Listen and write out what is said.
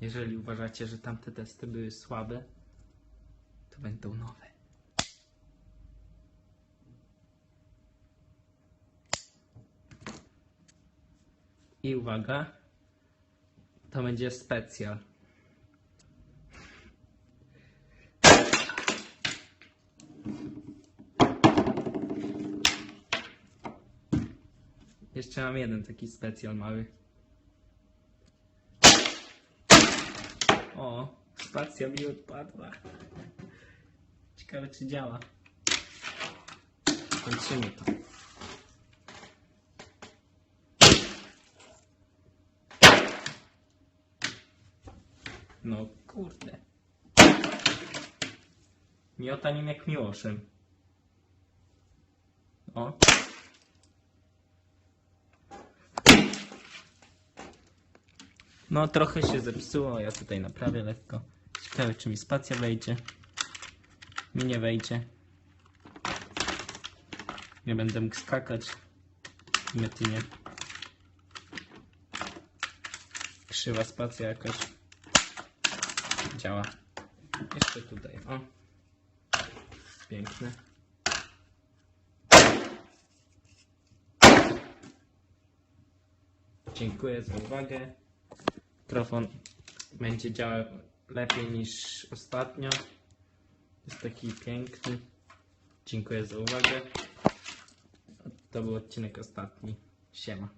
Jeżeli uważacie, że tamte testy były słabe, to będą nowe. I uwaga, to będzie specjal. Jeszcze mam jeden taki specjal mały. O, spacja mi odpadła. Ciekawe czy działa. Kończymy to. No kurde. Miota nim jak miłoszem. O. No trochę się zepsuło, ja tutaj naprawię lekko. Ciekawe czy mi spacja wejdzie. Mi nie wejdzie. Nie będę mógł skakać. My ty nie. Krzywa spacja jakaś. Działa. Jeszcze tutaj, o. Piękne. Dziękuję za uwagę. Mikrofon będzie działał lepiej niż ostatnio. Jest taki piękny. Dziękuję za uwagę. To był odcinek ostatni. Siema.